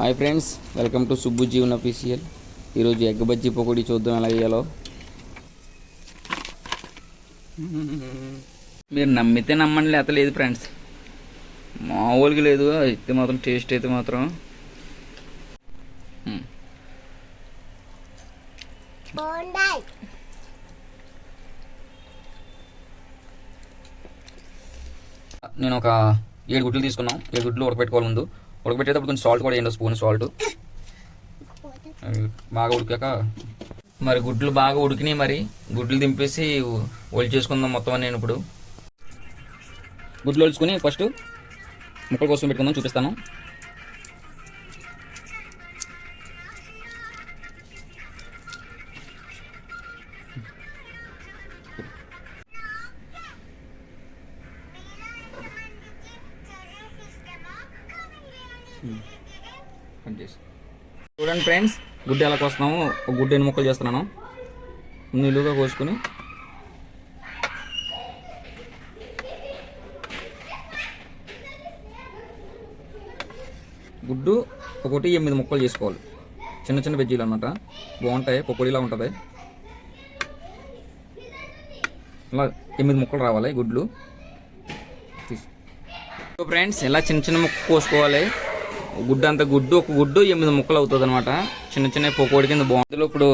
Hi friends welcome to Subbu Jeevan official. ఈరోజు egg bajji pakodi చూద్దాం ఎలా వేయాలో మీరు నమ్మితే నమ్మండి లేత లేదు ఫ్రెండ్స్. మామూలుగా లేదు అయితే మాత్రం టేస్ట్ అయితే మాత్రం. నేను ఒక ఏడు గుడ్లు తీసుకున్నాం. ఏడు గుడ్లు ఉడకబెట్టుకోవాలి ముందు. ఉడకబెట్టేటప్పుడు కొంచెం సాల్ట్ కూడా వేయండి స్పూన్ సాల్ట్ బాగా ఉడికాక మరి గుడ్లు బాగా ఉడికినాయి మరి. గుడ్లు దింపేసి ఒలి చేసుకుందాం మొత్తం అని నేను ఇప్పుడు. గుడ్లు ఒలుచుకుని ఫస్ట్ ముక్కల కోసం పెట్టుకుందాం చూపిస్తాను. చూడండి ఫ్రెండ్స్ గుడ్డు ఎలా కోస్తున్నాము ఒక గుడ్డు ఎన్ని ముక్కలు చేస్తున్నాను. నిలువుగా కోసుకుని. గుడ్డు ఒకటి ఎనిమిది ముక్కలు చేసుకోవాలి. చిన్న చిన్న బజ్జీలు అనమాట బాగుంటాయి పకోడీలా ఉంటుంది. ఇలా ఎనిమిది ముక్కలు రావాలి గుడ్లు. తీసి. ఫ్రెండ్స్ ఇలా చిన్న చిన్న ముక్క కోసుకోవాలి. గుడ్డు అంత గుడ్డు ఒక గుడ్డు ఎనిమిది ముక్కలు అవుతుంది అనమాట చిన్న చిన్న పకోడి కింద బాగుంటుంది ఇప్పుడు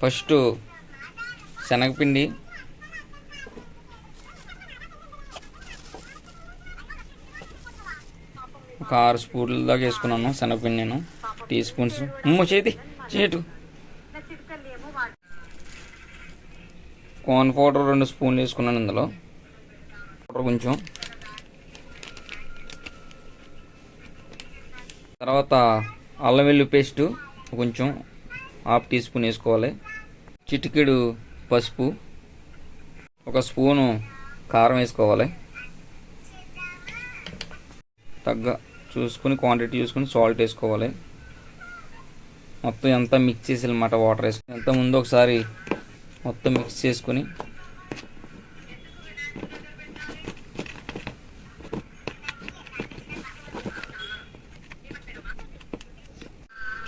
ఫస్ట్ శనగపిండి. ఒక ఆరు స్పూన్ల దాకా వేసుకున్నాను శనగపిండి నేను. Teaspoons. అమ్మో చేతి చేటు. కార్న్ పౌడర్ రెండు స్పూన్లు వేసుకున్నాను ఇందులో. పౌడర్ కొంచెం. తర్వాత అల్లం వెల్లు పేస్ట్ కొంచెం హాఫ్ టీ స్పూన్ వేసుకోవాలి. చిటికెడు పసుపు ఒక స్పూను కారం వేసుకోవాలి. తగ్గ చూసుకుని క్వాంటిటీ చూసుకుని సాల్ట్ వేసుకోవాలి. మొత్తం ఎంత మిక్స్ చేసి అనమాట వాటర్ వేసుకుని ఎంత ముందు ఒకసారి మొత్తం మిక్స్ చేసుకుని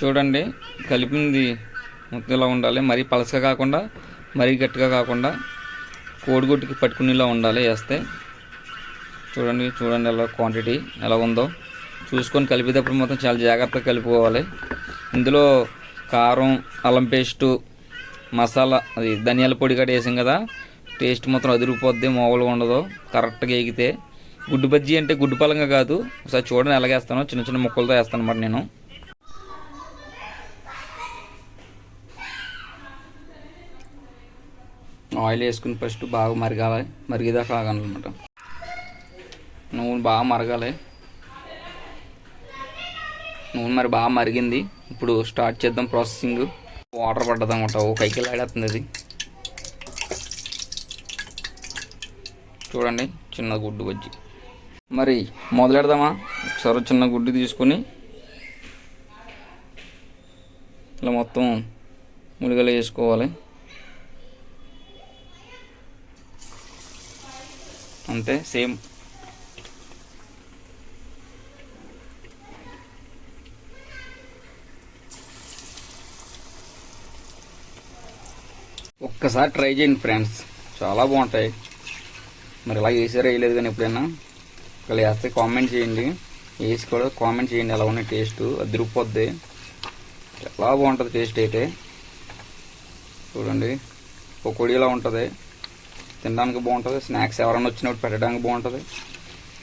చూడండి కలిపింది మొత్తం ఇలా ఉండాలి. మరీ పలసగా కాకుండా మరీ గట్టిగా కాకుండా కోడిగుడ్డుకి పట్టుకునేలా ఉండాలి వేస్తే. చూడండి చూడండి ఎలా క్వాంటిటీ ఎలా ఉందో. చూసుకొని కలిపేటప్పుడు మొత్తం చాలా జాగ్రత్తగా కలుపుకోవాలి. ఇందులో కారం అల్లం పేస్టు మసాలా అది ధనియాల పొడి కూడా వేసాం కదా. టేస్ట్ మొత్తం అదిరిపోద్ది మామూలుగా ఉండదు. కరెక్ట్గా ఎగితే. గుడ్డు బజ్జీ అంటే గుడ్డు పలంగా కాదు. ఒకసారి చూడండి ఎలాగేస్తానో. చిన్న చిన్న ముక్కలతో వేస్తాను మరి నేను. ఆయిల్ వేసుకుని ఫస్ట్ బాగా మరగాలి మరిగేదాకా ఆగాలన్నమాట నూనె బాగా మరగాలి. నూనె మరి బాగా మరిగింది. ఇప్పుడు స్టార్ట్ చేద్దాం ప్రాసెసింగ్ వాటర్ పడ్డది అనమాట ఓ కైకి ఆడేస్తుంది అది. చూడండి చిన్న గుడ్డు బజ్జి. మరి మొదలెడదామా? ఒకసారి చిన్న గుడ్డు తీసుకొని ఇలా మొత్తం ములిగలు వేసుకోవాలి. అంతే సేమ్. ఒక్కసారి ట్రై చేయండి ఫ్రెండ్స్. చాలా బాగుంటాయి. మరి ఇలా వేసారా వేయలేదు కానీ ఎప్పుడైనా ఒకవేళ వేస్తే కామెంట్ చేయండి. వేసి కూడా కామెంట్ చేయండి ఎలా ఉన్నాయి టేస్ట్. అదిరిపోద్ది చాలా బాగుంటుంది టేస్ట్ అయితే. చూడండి. పకోడీలా ఉంటుంది. తినడానికి బాగుంటుంది. స్నాక్స్ ఎవరైనా వచ్చినప్పుడు పెట్టడానికి బాగుంటుంది.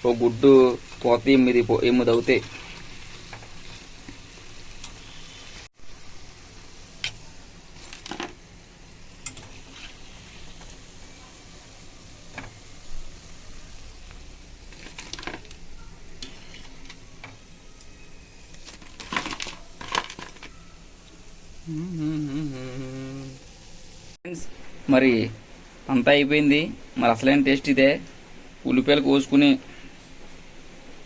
ఓ గుడ్డు పోతే ఎనిమిది ఎనిమిది అవుతాయి. మరి అంతా అయిపోయింది. మరి అసలైన టేస్ట్ ఇదే? ఉల్లిపాయలు కోసుకుని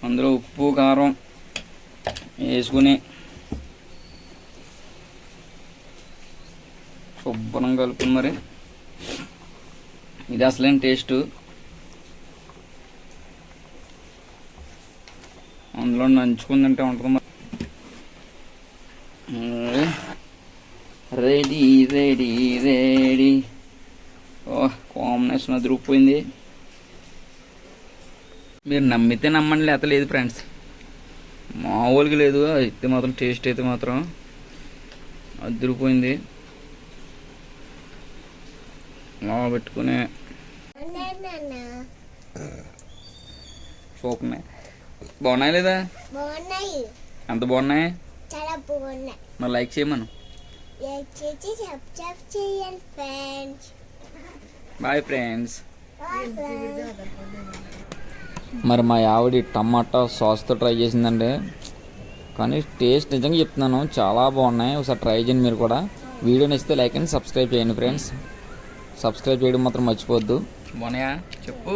అందులో ఉప్పు కారం వేసుకుని శుభ్రం కలుపు మరి. ఇది అసలైన టేస్ట్? అందులో నంచుకుందంటే ఉంటుంది మరి. Ready ready ready. కాంబినేషన్ అదిరిపోయింది మీరు నమ్మితే నమ్మండి లేత లేదు ఫ్రెండ్స్. మామూలుగా లేదు అయితే మాత్రం టేస్ట్ అయితే మాత్రం అదిరిపోయింది. అలా పెట్టుకుని చూపున్నాయి బాగున్నాయి లేదా? ఎంత బాగున్నాయి. మరి లైక్ చేయమను. లైక్ చేసి సబ్స్క్రైబ్ చేయండి ఫ్రెండ్స్. బాయ్ ఫ్రెండ్స్ మరి మా ఆవిడ టమాటా సాస్తో ట్రై చేసిందండి. కానీ టేస్ట్ నిజంగా చెప్తున్నాను చాలా బాగున్నాయి. ఒకసారి ట్రై చేయండి మీరు కూడా. వీడియో నచ్చితే లైక్ అండ్ సబ్స్క్రైబ్ చేయండి ఫ్రెండ్స్ సబ్స్క్రైబ్ చేయడం మాత్రం మర్చిపోవద్దు. బాగున్నాయా చెప్పు.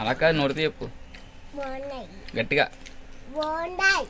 అలా కాదు నోడితే చెప్పు. గట్టిగా. బాగున్నాయి